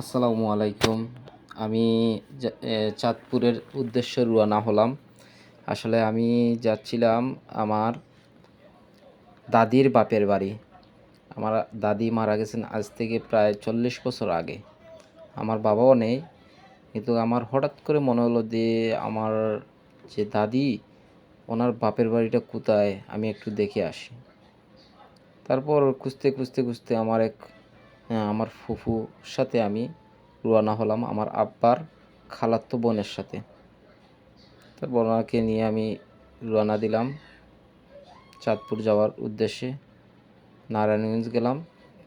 আসসালামু আলাইকুম। আমি চাঁদপুরের উদ্দেশ্যে রুয়ানা হলাম। আসলে আমি যাচ্ছিলাম আমার দাদির বাপের বাড়ি। আমার দাদি মারা গেছেন আজ থেকে প্রায় চল্লিশ বছর আগে। আমার বাবাও নেই, কিন্তু আমার হঠাৎ করে মনে হলো যে আমার যে দাদি, ওনার বাপের বাড়িটা কোথায়, আমি একটু দেখে আসি। তারপর খুঁজতে খুঁজতে খুঁজতে আমার এক আমার ফুফুর সাথে আমি রওনা হলাম, আমার আব্বার খালাতো বোনের সাথে। তারপর ওনাকে নিয়ে আমি রওনা দিলাম চাঁদপুর যাওয়ার উদ্দেশ্যে। নারায়ণগঞ্জ গেলাম,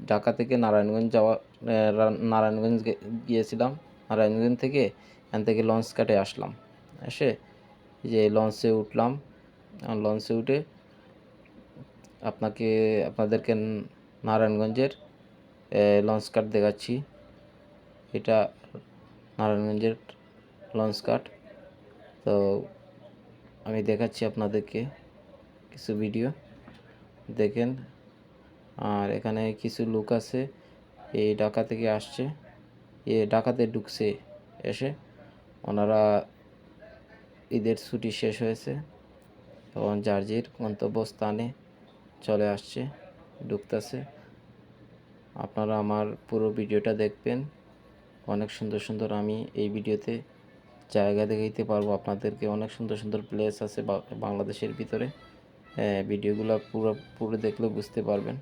ঢাকা থেকে নারায়ণগঞ্জ যাওয়া নারায়ণগঞ্জ গিয়েছিলাম। নারায়ণগঞ্জ থেকে এখান থেকে লঞ্চ কাটে আসলাম। এসে যে লঞ্চে উঠলাম লঞ্চে উঠে আপনাকে, আপনাদেরকে নারায়ণগঞ্জের লঞ্চ কাট দেখাচ্ছি। এটা নারায়ণগঞ্জের লঞ্চ কাট তো আমি দেখাচ্ছি আপনাদেরকে কিছু ভিডিও দেখেন, আর এখানে কিছু লোক আছে এই ঢাকা থেকে আসছে। এ, ঢাকাতে ঢুকছে, এসে। ওনারা ঈদের ছুটি শেষ হয়েছে তখন যার যার গন্তব্যস্থানে চলে আসছে, ঢুকতেছে। আপনারা আমার পুরো ভিডিওটা দেখবেন। অনেক সুন্দর সুন্দর আমি এই ভিডিওতে জায়গা দেখাইতে পারব আপনাদেরকে। অনেক সুন্দর সুন্দর প্লেস আছে বাংলাদেশের ভিতরে। হ্যাঁ, ভিডিওগুলো পুরো পুরো দেখলে বুঝতে পারবেন।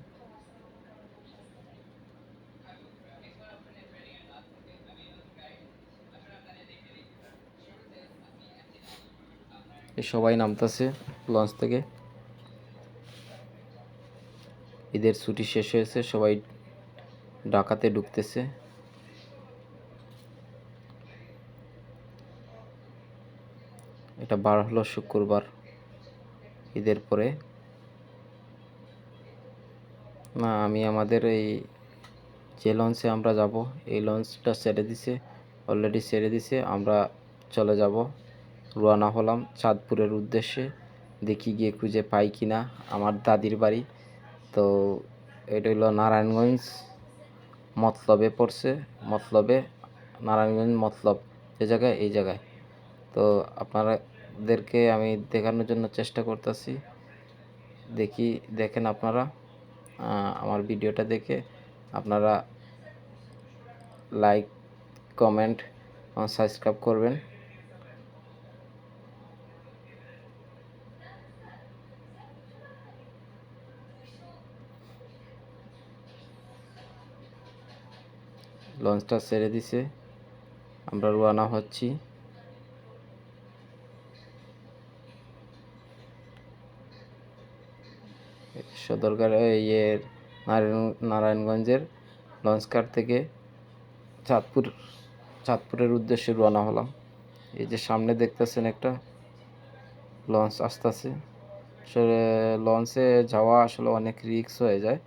সবাই নামতেছে লঞ্চ থেকে। ঈদের ছুটি শেষ হয়েছে সবাই ঢাকাতে ঢুকতেছে। এটা বার হলো শুক্রবার, ঈদের পরে। না, আমি আমাদের এই যে লঞ্চে আমরা যাব, এই লঞ্চটা ছেড়ে দিছে অলরেডি ছেড়ে দিছে, আমরা চলে যাব। রওনা হলাম চাঁদপুরের উদ্দেশ্যে, দেখি গিয়ে খুঁজে পাই কি না আমার দাদির বাড়ি। তো এটা হলো নারায়ণগঞ্জ। মতলবে পড়ছে, মতলবে নারায়ণগঞ্জ মতলব যে জায়গায়, এই জায়গায়। তো আপনারাদেরকে আমি দেখানোর জন্য চেষ্টা করতেছি। দেখি, দেখেন আপনারা আমার ভিডিওটা দেখে আপনারা লাইক কমেন্ট সাবস্ক্রাইব করবেন। লঞ্চটা ছেড়ে দিছে। আমরা রওনা হচ্ছি। সদরকার ইয়ের নারায়ণ, নারায়ণগঞ্জের লঞ্চঘাট থেকে চাঁদপুর, চাঁদপুরের উদ্দেশ্যে রওনা হলাম। এই যে সামনে দেখতেছেন একটা লঞ্চ আসতেছে। আসলে লঞ্চে যাওয়া আসলে অনেক রিক্স হয়ে যায়।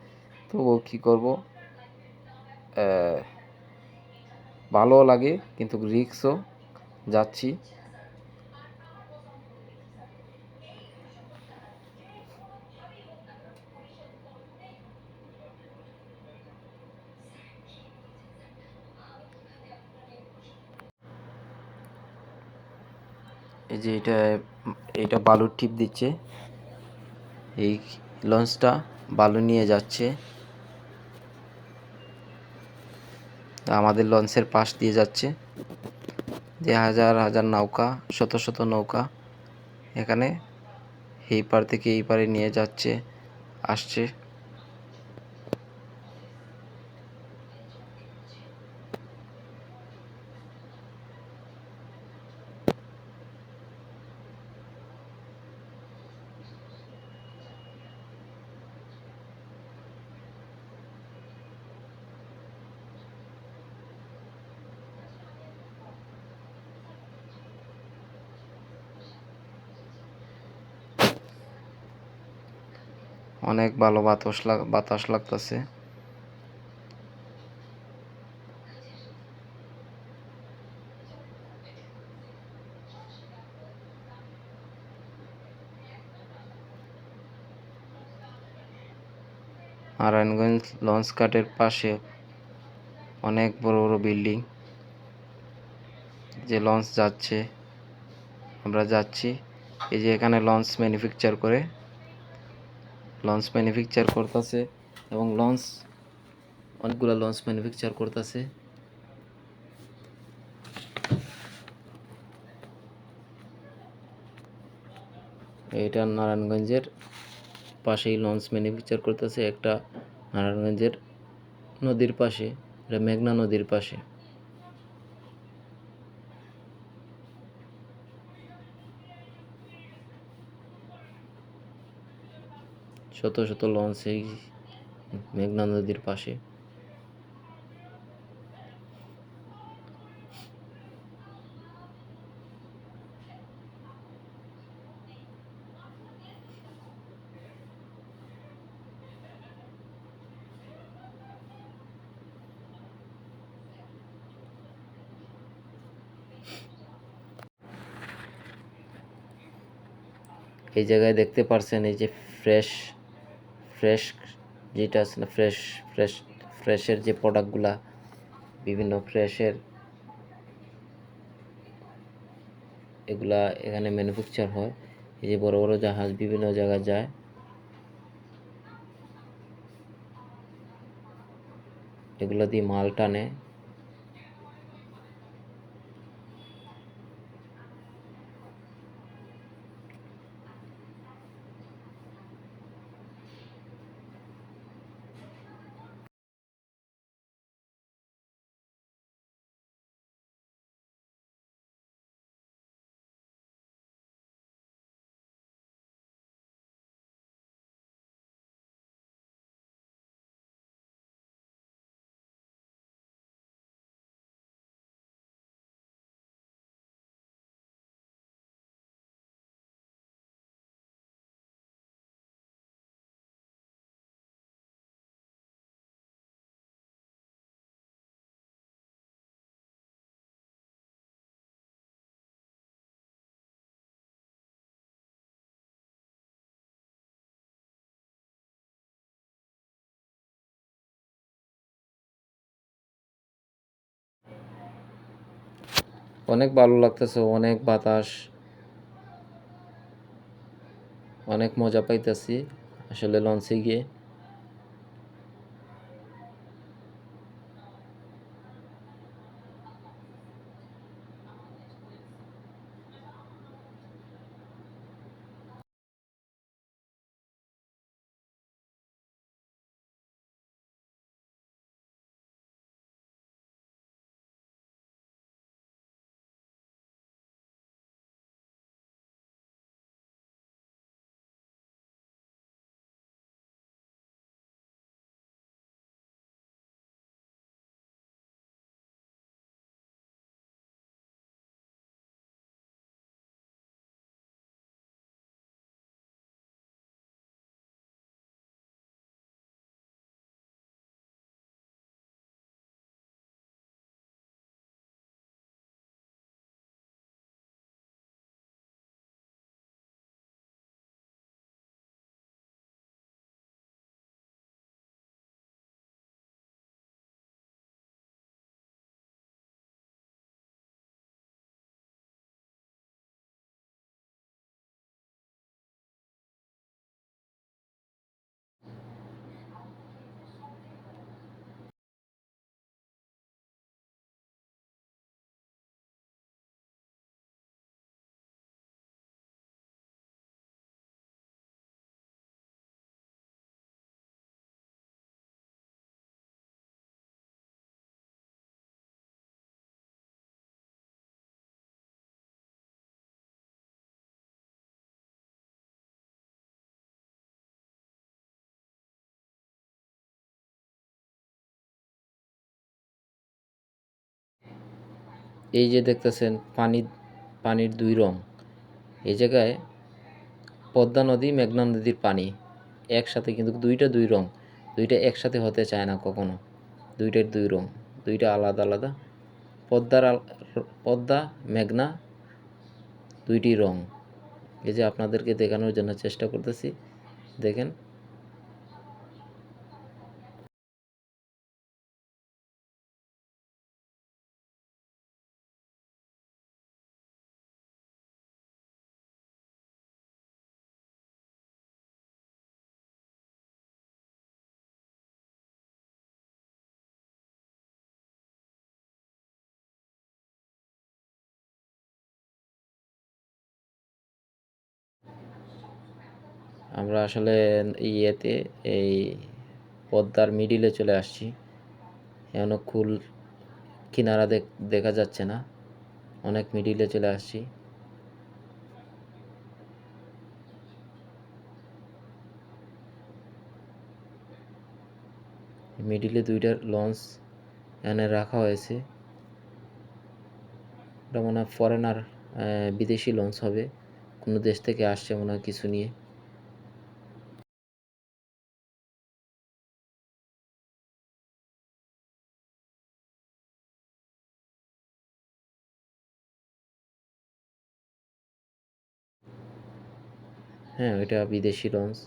তবুও কী করব? ভালো লাগে, কিন্তু রিস্কও যাচ্ছি। এই যে এটা এটা বালুর টিপ দিচ্ছে। এই লঞ্চটা বালু নিয়ে যাচ্ছে। তা আমাদের লঞ্চের পাশ দিয়ে যাচ্ছে। যে হাজার হাজার নৌকা, শত শত নৌকা এখানে এই পার থেকে এই পারে নিয়ে যাচ্ছে, আসছে। অনেক ভালো বাতাস লাগ বাতাস লাগতেছে। নারায়ণগঞ্জ লঞ্চ ঘাটের পাশে অনেক বড় বড় বিল্ডিং। যে লঞ্চ যাচ্ছে, আমরা যাচ্ছি। এই যে এখানে লঞ্চ ম্যানুফ্যাকচার করে লঞ্চ ম্যানুফ্যাকচার করতেছে এবং লঞ্চ অনেকগুলো লঞ্চ ম্যানুফ্যাকচার করতেছে। এটা নারায়ণগঞ্জের পাশেই লঞ্চ ম্যানুফ্যাকচার করতেছে একটা নারায়ণগঞ্জের নদীর পাশে, এটা মেঘনা নদীর পাশে। শত শত লঞ্চ এই মেঘনা নদীর পাশে। এই জায়গায় দেখতে পারছেন এই যে ফ্রেশ ফ্রেশ যেটা আছে না ফ্রেশ ফ্রেশ ফ্রেশের যে প্রোডাক্টগুলা বিভিন্ন ফ্রেশের এগুলা এখানে ম্যানুফ্যাকচার হয়। এই যে বড় বড় জাহাজ বিভিন্ন জায়গায় যায়। এগুলো দিয়ে মাল টানে। অনেক ভালো লাগতেছে অনেক বাতাস অনেক মজা পাইতেছি আসলে লঞ্চে গিয়ে। এই যে দেখতেছেন পানি পানির দুই রং। এই জায়গায় পদ্মা নদী, মেঘনা নদীর পানি। একসাথে কিন্তু দুইটা দুই রং। দুইটা একসাথে হতে চায় না কখনো। দুইটার দুই রং। দুইটা আলাদা আলাদা। পদ্মার পদ্মা, মেঘনা, দুইটি রং। এই যে আপনাদেরকে দেখানোর জন্য চেষ্টা করতেছি। দেখেন। আমরা আসলে ইয়েতে এই পদ্মার মিডিলে চলে আসছি। এখনও কুল কিনারা দেখ- যাচ্ছে না। অনেক মিডিলে চলে আসছি। মিডিলে দুইটা লঞ্চ এখানে রাখা হয়েছে। এটা মনে হয় ফরেনার বিদেশি লঞ্চ হবে। কোনো দেশ থেকে আসছে মনে হয় কিছু নিয়ে। হ্যাঁ ওইটা বিদেশি লঞ্চ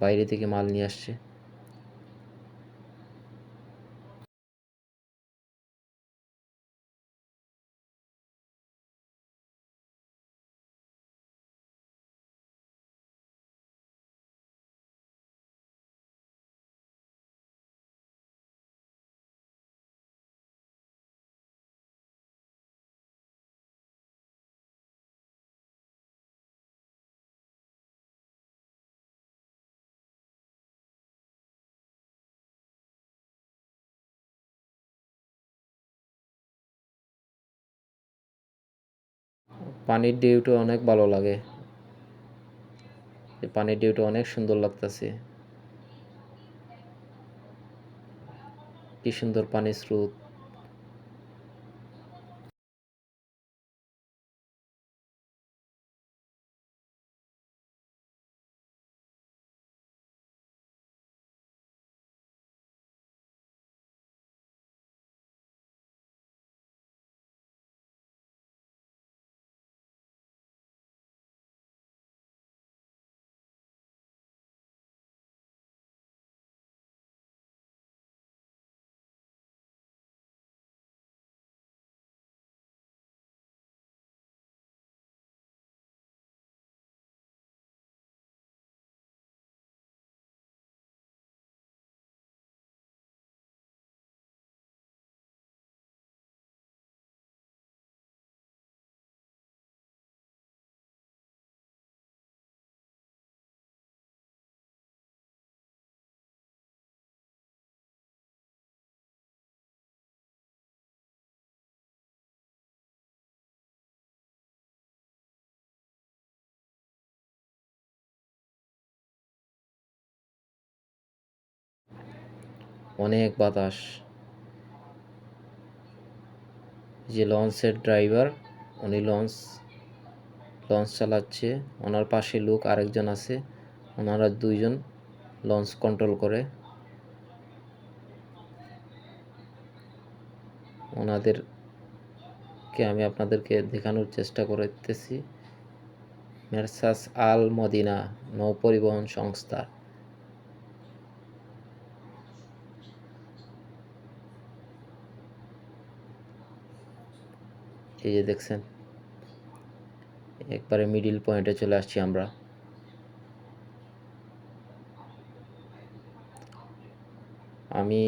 বাইরে থেকে মাল নিয়ে আসছে। পানির ঢেউটা অনেক ভালো লাগে। পানির ঢেউটা অনেক সুন্দর লাগতেছে। কি সুন্দর পানির স্রোত। অনেক বাতাস। যে লঞ্চের ড্রাইভার, উনি লঞ্চ লঞ্চ চালাচ্ছে। ওনার পাশে লোক আরেকজন আছে, ওনারা দুইজন লঞ্চ কন্ট্রোল করে। ওনাদেরকে আমি আপনাদেরকে দেখানোর চেষ্টা করতেছি। মেরসাস আল মদিনা নৌ পরিবহন সংস্থা। এই যে দেখছেন একবারে মিডিল পয়েন্টে চলে আসছি আমরা। আমি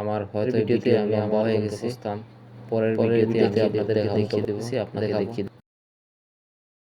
আমার হয়তো ভিডিওতে আমি আমার হয়ে গেছি। পরের ভিডিওতে আপনাদের দেখিয়ে দেবো আপনাদের দেখিয়ে